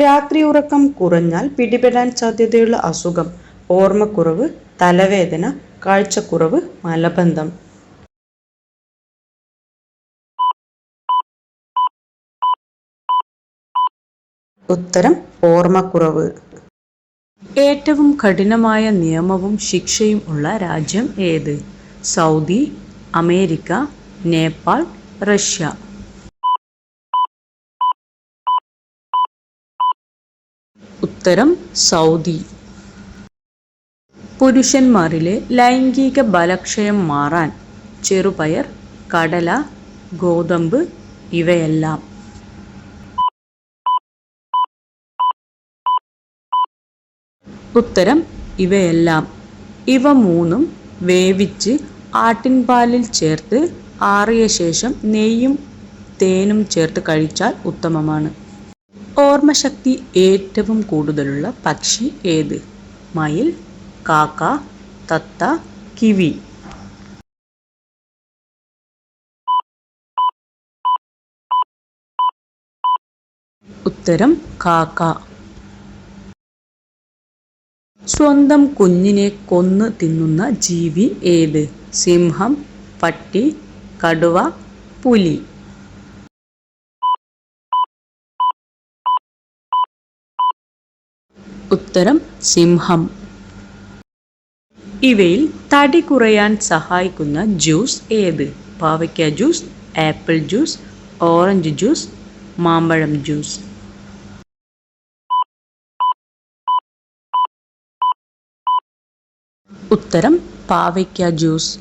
രാത്രി ഉറക്കം കുറഞ്ഞാൽ പിടിപെടാൻ സാധ്യതയുള്ള അസുഖം ഓർമ്മക്കുറവ് തലവേദന കാഴ്ചക്കുറവ് മലബന്ധം. ഉത്തരം ഓർമ്മക്കുറവ്. ഏറ്റവും കഠിനമായ നിയമവും ശിക്ഷയും ഉള്ള രാജ്യം ഏത്? Saudi America Nepal Russia. ഉത്തരം സൗദി. പുരുഷന്മാരിലെ ലൈംഗിക ബലക്ഷയം മാറാൻ ചെറുപയർ കടല ഗോതമ്പ് ഇവയെല്ലാം. ഉത്തരം ഇവയെല്ലാം. ഇവ മൂന്നും വേവിച്ച് ആട്ടിൻപാലിൽ ചേർത്ത് ആറിയ ശേഷം നെയ്യും തേനും ചേർത്ത് കഴിച്ചാൽ ഉത്തമമാണ്. ഓർമ്മശക്തി ഏറ്റവും കൂടുതലുള്ള പക്ഷി ഏത്? മയിൽ കാക്ക തത്ത കിവി. ഉത്തരം കാക്ക. സ്വന്തം കുഞ്ഞിനെ കൊന്നു തിന്നുന്ന ജീവി ഏത്? സിംഹം പട്ടി കടുവ പുലി. ഉത്തരം സിംഹം. ഇവയിൽ തടി കുറയാൻ സഹായിക്കുന്ന ജ്യൂസ് ഏത്? പാവയ്ക്ക juice apple juice orange juice മാമ്പഴം ജ്യൂസ്. ഉത്തരം പാവയ്ക്ക ജ്യൂസ്.